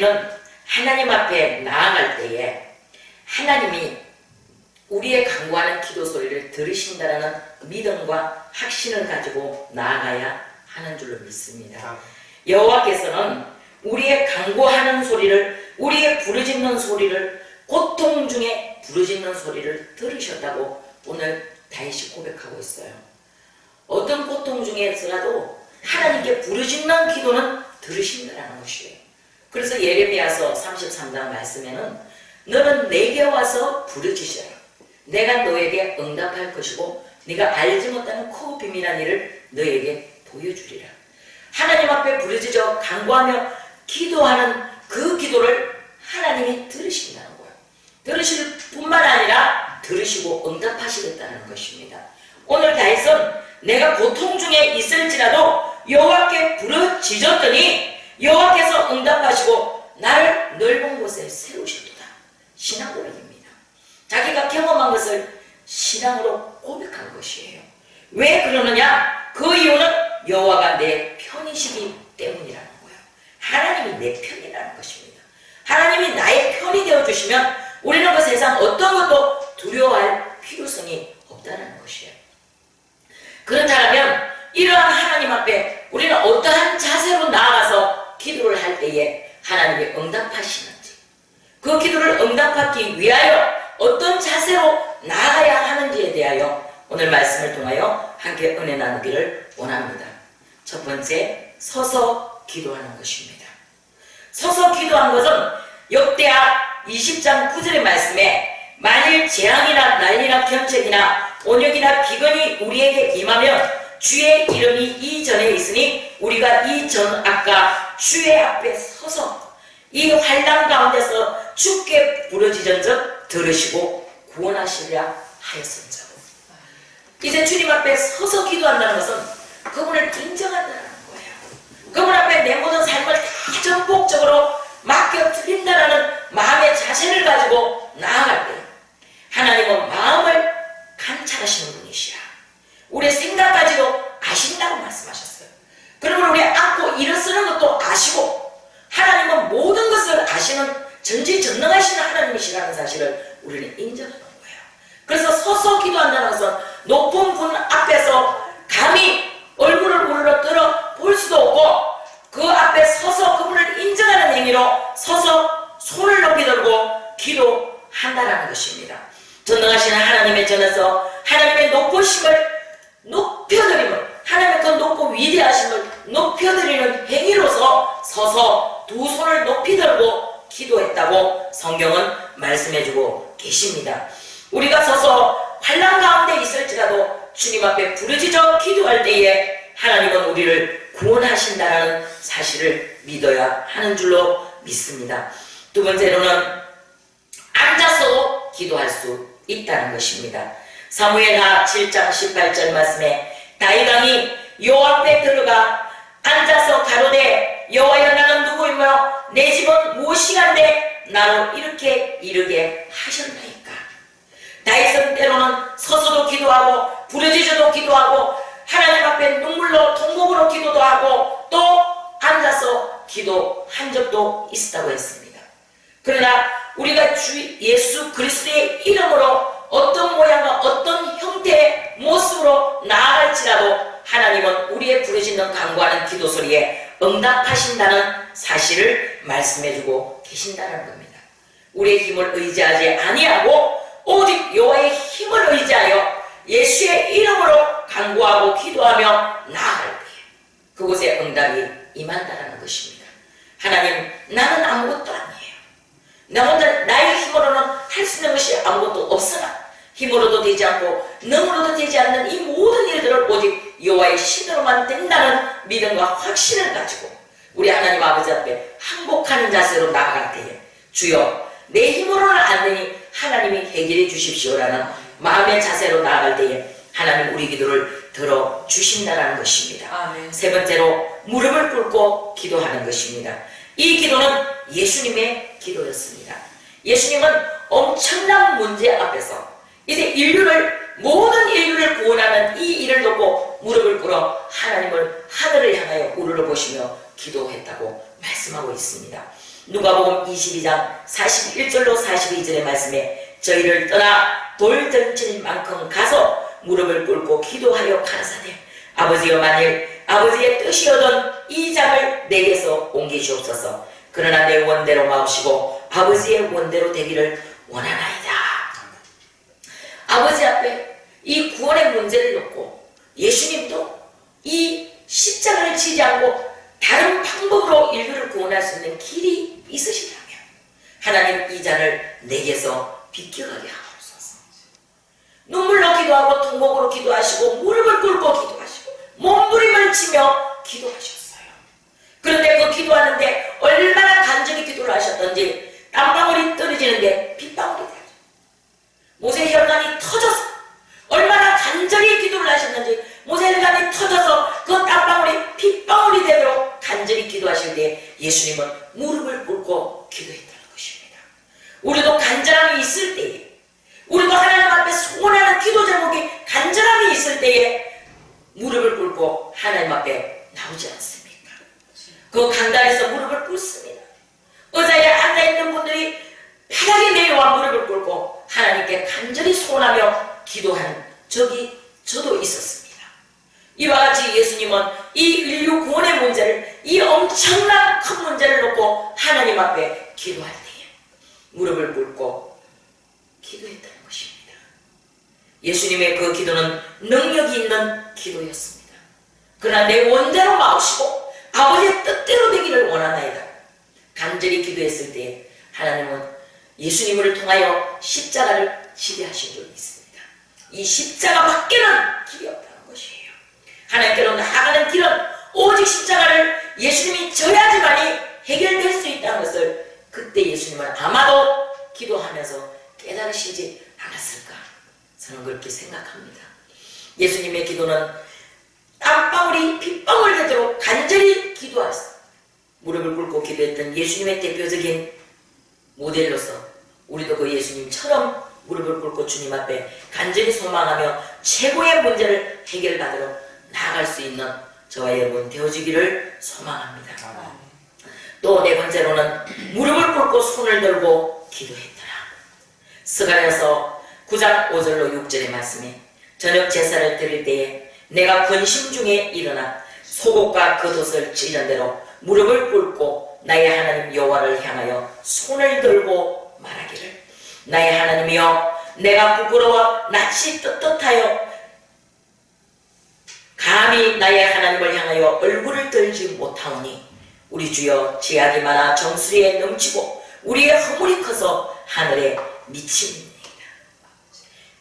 우리는 하나님 앞에 나아갈 때에 하나님이 우리의 강구하는 기도 소리를 들으신다는 믿음과 확신을 가지고 나아가야 하는 줄로 믿습니다. 여호와께서는 우리의 강구하는 소리를 우리의 부르짖는 소리를 고통 중에 부르짖는 소리를 들으셨다고 오늘 다윗이 고백하고 있어요. 어떤 고통 중에서라도 하나님께 부르짖는 기도는 들으신다는 것이에요. 그래서 예레미야서 33장 말씀에는 너는 내게 와서 부르짖어라. 내가 너에게 응답할 것이고 네가 알지 못하는 코 비밀한 일을 너에게 보여주리라. 하나님 앞에 부르짖어 간구하며 기도하는 그 기도를 하나님이 들으신다는 거예요. 들으실 뿐만 아니라 들으시고 응답하시겠다는 것입니다. 오늘 다윗은 내가 고통 중에 있을지라도 여호와께 부르짖었더니 여호와께서 응답하시고 나를 넓은 곳에 세우셨도다. 신앙 고백입니다. 자기가 경험한 것을 신앙으로 고백한 것이에요. 왜 그러느냐? 그 이유는 여호와가 내 편이시기 때문이라는 거예요. 하나님이 내 편이라는 것입니다. 하나님이 나의 편이 되어 주시면 우리는 그 세상 어떤 것도 두려워할 필요성이 없다는 것이에요. 그렇다면 이러한 하나님 앞에 우리는 어떠한 자세로 나아가서 기도를 할 때에 하나님이 응답하시는지 그 기도를 응답하기 위하여 어떤 자세로 나아가야 하는지에 대하여 오늘 말씀을 통하여 함께 은혜 나누기를 원합니다. 첫 번째, 서서 기도하는 것입니다. 서서 기도한 것은 역대하 20장 9절의 말씀에 만일 재앙이나 난리나 견책이나 온역이나 비건이 우리에게 임하면 주의 이름이 이전에 있으니 우리가 이 전 아까 주의 앞에 서서 이 환란 가운데서 주께 부르짖은즉 들으시고 구원하시려 하였습니다. 이제 주님 앞에 서서 기도한다는 것은 그분을 인정한다는 거예요. 그분 앞에 내 모든 삶을 다 전폭적으로 맡겨 드린다는 마음의 자세를 가지고 나아갈 때 하나님은 마음을 관찰하시는 분이시라. 우리의 생각까지도 아신다고 말씀하셨어요. 그러면 우리 안고 일어서는 것도 아시고 하나님은 모든 것을 아시는 전지전능하신 하나님이시라는 사실을 우리는 인정하는 거예요. 그래서 서서 기도한다는 것은 높은 분 앞에서 감히 얼굴을 우러러 들어 볼 수도 없고 그 앞에 서서 그분을 인정하는 행위로 서서 손을 높이 들고 기도한다는 것입니다. 전능하신 하나님의 전에서 하나님의 높으심을 높여드림을 하나님의 그 높고 위대하심을 높여드리는 행위로서 서서 두 손을 높이 들고 기도했다고 성경은 말씀해주고 계십니다. 우리가 서서 환란 가운데 있을지라도 주님 앞에 부르짖어 기도할 때에 하나님은 우리를 구원하신다는 사실을 믿어야 하는 줄로 믿습니다. 두 번째로는 기도할 수 있다는 것입니다. 사무엘하 7장 18절 말씀에 다이강이 여호와 앞에 들어가 앉아서 가로되 여호와여 나는 누구이며 내 집은 무엇이간데 나로 이렇게 이르게 하셨나이까 다윗은 때로는 서서도 기도하고 부르짖어도 기도하고 하나님 앞에 눈물로 통곡으로 기도도 하고 또 앉아서 기도한 적도 있었다고 했습니다. 그러나 우리가 주 예수 그리스도의 이름으로 어떤 모양과 어떤 형태의 모습으로 나아갈지라도 하나님은 우리의 부르짖는 간구하는 기도 소리에 응답하신다는 사실을 말씀해주고 계신다는 겁니다. 우리의 힘을 의지하지 아니하고 오직 여호와의 힘을 의지하여 예수의 이름으로 간구하고 기도하며 나아갈 때 그곳에 응답이 임한다는 것입니다. 하나님 나는 아무것도 아니에요. 나 혼자 나의 힘으로는 할 수 있는 것이 아무것도 없으나 힘으로도 되지 않고 능으로도 되지 않는 이 모든 일들을 오직 여호와의 신으로만 된다는 믿음과 확신을 가지고 우리 하나님 아버지 앞에 항복하는 자세로 나아갈 때에 주여 내 힘으로는 안 되니 하나님이 해결해 주십시오라는 마음의 자세로 나아갈 때에 하나님 우리 기도를 들어 주신다는 것입니다. 아멘. 세 번째로 무릎을 꿇고 기도하는 것입니다. 이 기도는 예수님의 기도였습니다. 예수님은 엄청난 문제 앞에서 이제 인류를 모든 인류를 구원하는 이 일을 놓고 무릎을 꿇어 하나님을 하늘을 향하여 우러러 보시며 기도했다고 말씀하고 있습니다. 누가복음 22장 41절로 42절의 말씀에 저희를 떠나 돌 던질 만큼 가서 무릎을 꿇고 기도하여 가라사대 아버지여 만일 아버지의 뜻이오던 이 장을 내게서 옮기시옵소서. 그러나 내 원대로 마옵시고 아버지의 원대로 되기를 원하나이다. 아버지 앞에 이 구원의 문제를 놓고 예수님도 이 십자가를 지지 않고 다른 방법으로 인류를 구원할 수 있는 길이 있으시다면 하나님 이 잔을 내게서 비켜가게 하옵소서. 눈물로 기도하고 통곡으로 기도하시고 무릎을 꿇고 기도하시고 몸부림을 치며 기도하셨어요. 그런데 그 기도하는데 얼마나 간절히 기도를 하셨던지 땀방울이 떨어지는데 빗방울이 되죠. 모세 혈관이 터져서 얼마나 간절히 기도를 하셨는지 모세 혈관이 터져서 그 땀방울이 빗방울이 되도록 간절히 기도하실 때 예수님은 무릎을 꿇고 기도했다는 것입니다. 우리도 간절함이 있을 때에 우리도 하나님 앞에 소원하는 기도 제목이 간절함이 있을 때에 무릎을 꿇고 하나님 앞에 나오지 않습니까? 그 강단에서 무릎을 꿇습니다. 의자에 앉아있는 분들이 바닥에 내려와 무릎을 꿇고 하나님께 간절히 소원하며 기도하는 적이 저도 있었습니다. 이와 같이 예수님은 이 인류 구원의 문제를 이 엄청난 큰 문제를 놓고 하나님 앞에 기도할 때에 무릎을 꿇고 기도했다는 것입니다. 예수님의 그 기도는 능력이 있는 기도였습니다. 그러나 내 원대로 마우시고 아버지의 뜻대로 되기를 원하나이다. 간절히 기도했을 때 하나님은 예수님을 통하여 십자가를 지배하신 적이 있습니다. 이 십자가 밖에는 길이 없다는 것이에요. 하나님께로 나아가는 길은 오직 십자가를 예수님이 져야지만이 해결될 수 있다는 것을 그때 예수님은 아마도 기도하면서 깨달으시지 않았을까 저는 그렇게 생각합니다. 예수님의 기도는 땀방울이 빗방울 되도록 간절히 기도하셨어요. 무릎을 꿇고 기도했던 예수님의 대표적인 모델로서 우리도 그 예수님처럼 무릎을 꿇고 주님 앞에 간절히 소망하며 최고의 문제를 해결받으러 나아갈 수 있는 저와 여러분 되어주기를 소망합니다. 또 네 번째로는 무릎을 꿇고 손을 들고 기도했더라. 스가랴서 9장 5절로 6절의 말씀에 저녁 제사를 드릴 때에 내가 근심 중에 일어나 속옷과 겉옷을 찢은 대로 무릎을 꿇고 나의 하나님 여호와를 향하여 손을 들고 말하기를 나의 하나님이여 내가 부끄러워 낯이 떳떳하여 감히 나의 하나님을 향하여 얼굴을 들지 못하오니 우리 주여 제약이 많아 정수리에 넘치고 우리의 허물이 커서 하늘에 미치니이다.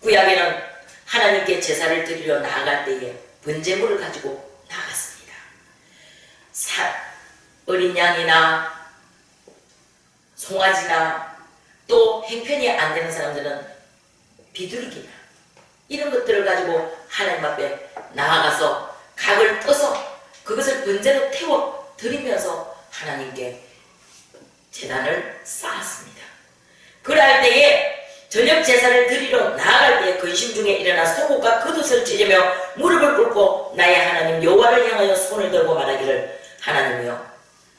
구약에는 하나님께 제사를 드리러 나아갈 때에 번제물을 가지고 나갔습니다. 사, 어린 양이나 송아지나 또 행편이 안 되는 사람들은 비둘기나 이런 것들을 가지고 하나님 앞에 나아가서 각을 떠서 그것을 번제로 태워 드리면서 하나님께 재단을 쌓았습니다. 그럴 때에 저녁 제사를 드리러 나아갈 때 근심 중에 일어나 속옷과 겉옷을 찢으며 무릎을 꿇고 나의 하나님 여호와를 향하여 손을 들고 말하기를 하나님이여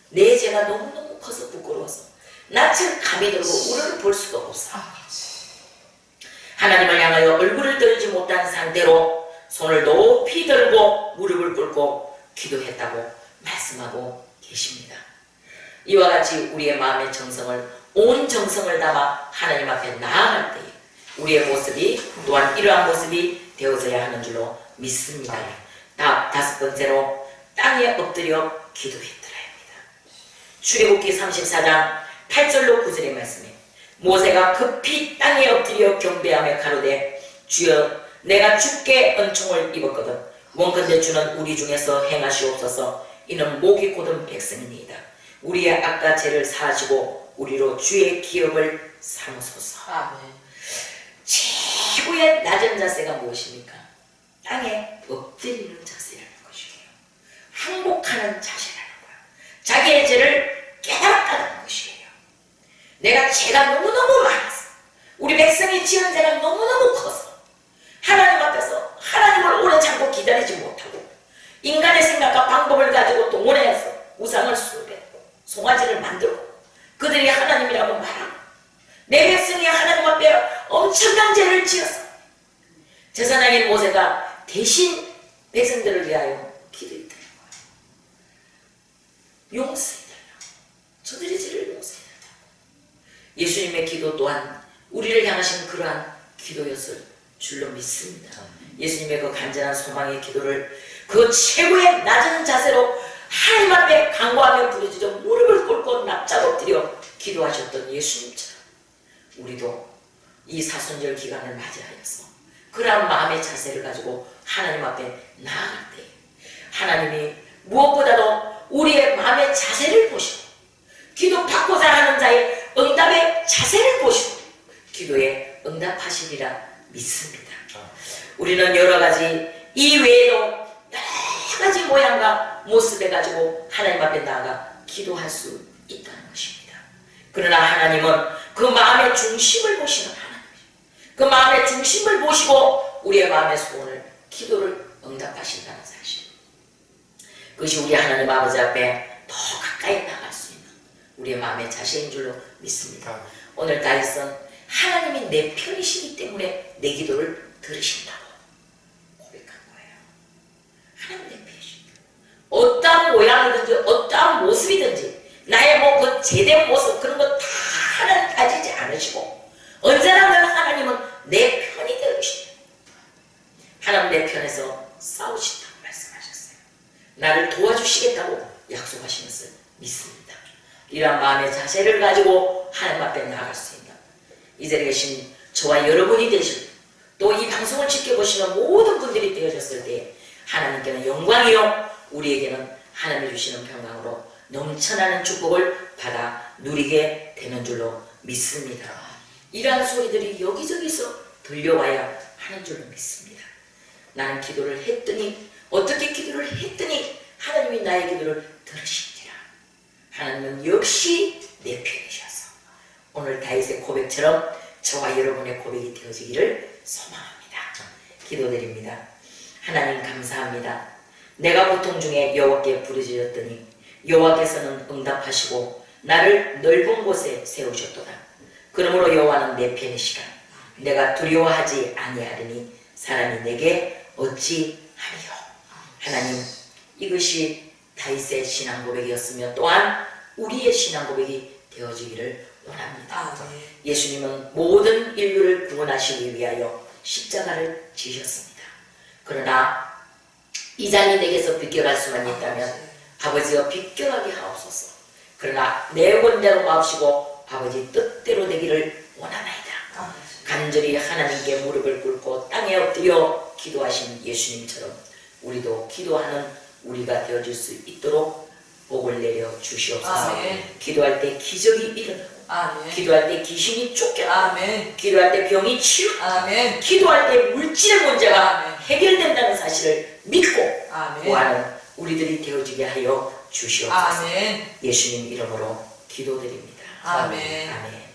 내 죄가 너무너무 커서 부끄러워서 낯을 감이 들고 우리를 볼 수가 없어. 하나님을 향하여 얼굴을 들지 못한 상태로 손을 높이 들고 무릎을 꿇고 기도했다고 말씀하고 계십니다. 이와 같이 우리의 마음의 정성을 온 정성을 담아 하나님 앞에 나아갈 때에 우리의 모습이 또한 이러한 모습이 되어져야 하는 줄로 믿습니다. 다, 다섯 번째로 땅에 엎드려 기도했더라 합니다. 출애굽기 34장 8절로 9절의 말씀에 모세가 급히 땅에 엎드려 경배하며 가로되 주여 내가 주께 은총을 입었거든 원컨대 주는 우리 중에서 행하시옵소서 이는 목이 곧은 백성이니이다. 우리의 악과 죄를 사하시고 우리로 주의 기업을 삼으소서. 아멘. 최고의 낮은 자세가 무엇입니까? 땅에 엎드리는 자세라는 것이에요. 항복하는 자세 내가 죄가 너무너무 많아서 우리 백성이 지은 죄가 너무너무 커서 하나님 앞에서 하나님을 오래 참고 기다리지 못하고 인간의 생각과 방법을 가지고 동원해서 우상을 숭배하고 송아지를 만들고 그들이 하나님이라고 말하고 내 백성이 하나님 앞에 엄청난 죄를 지어서 제사장인 모세가 대신 백성들을 위하여 기도했다는 거예요. 용서해달라. 저들이 죄를 예수님의 기도 또한 우리를 향하신 그러한 기도였을 줄로 믿습니다. 예수님의 그 간절한 소망의 기도를 그 최고의 낮은 자세로 하나님 앞에 간구하며 부르짖어 무릎을 꿇고 납작 엎드려 기도하셨던 예수님처럼 우리도 이 사순절 기간을 맞이하여서 그러한 마음의 자세를 가지고 하나님 앞에 나아갈 때 하나님이 무엇보다도 우리의 마음의 자세를 보시고 기도 받고자 하는 자의 응답의 자세를 보시고 기도에 응답하시리라 믿습니다. 우리는 여러 가지 이 외에도 여러 가지 모양과 모습에 가지고 하나님 앞에 나아가 기도할 수 있다는 것입니다. 그러나 하나님은 그 마음의 중심을 보시는 하나님이죠. 그 마음의 중심을 보시고 우리의 마음의 소원을 기도를 응답하신다는 사실. 그것이 우리 하나님 아버지 앞에 더 가까이 나갈 수 우리의 마음의 자세인 줄로 믿습니다. 오늘 다윗은 하나님이 내 편이시기 때문에 내 기도를 들으신다고 고백한 거예요. 하나님 내 편이십니다. 어떠한 모양이든지 어떠한 모습이든지 나의 뭐그 제된 모습 그런 거 다 하나님 가지지 않으시고 언제나 늘 하나님은 내 편이 되어주신다. 하나님 내 편에서 싸우신다고 말씀하셨어요. 나를 도와주시겠다고 약속하신 것을 믿습니다. 이러한 마음의 자세를 가지고 하나님 앞에 나아갈 수 있는 이 자리에 계신 저와 여러분이 되시고 또이 방송을 지켜보시는 모든 분들이 되어졌을 때 하나님께는 영광이요 우리에게는 하나님이 주시는 평강으로 넘쳐나는 축복을 받아 누리게 되는 줄로 믿습니다. 이러한 소리들이 여기저기서 들려와야 하는 줄로 믿습니다. 나는 기도를 했더니 어떻게 기도를 했더니 하나님이 나의 기도를 들으시니라. 하나님은 역시 내 편이셔서 오늘 다윗의 고백처럼 저와 여러분의 고백이 되어지기를 소망합니다. 기도드립니다. 하나님 감사합니다. 내가 고통 중에 여호와께 부르짖었더니 여호와께서는 응답하시고 나를 넓은 곳에 세우셨도다. 그러므로 여호와는 내 편이시라. 내가 두려워하지 아니하리니 사람이 내게 어찌하리요. 하나님 이것이 다윗의 신앙 고백이었으며 또한 우리의 신앙 고백이 되어지기를 원합니다. 아, 네. 예수님은 모든 인류를 구원하시기 위하여 십자가를 지셨습니다. 그러나 이 잔이 내게서 비껴갈 수만 있다면 아버지여 비껴가게 하옵소서. 그러나 내 본대로 마옵시고 아버지 뜻대로 되기를 원하나이다. 아, 간절히 하나님께 무릎을 꿇고 땅에 엎드려 기도하신 예수님처럼 우리도 기도하는 우리가 되어줄 수 있도록 복을 내려 주시옵소서. 아멘. 기도할 때 기적이 일어나고 아멘. 기도할 때 귀신이 쫓겨나고 아멘. 기도할 때 병이 치유 아멘. 기도할 때 물질의 문제가 아멘. 해결된다는 사실을 믿고 아멘. 구하는 우리들이 되어지게 하여 주시옵소서. 아멘. 예수님 이름으로 기도드립니다. 아멘. 아멘.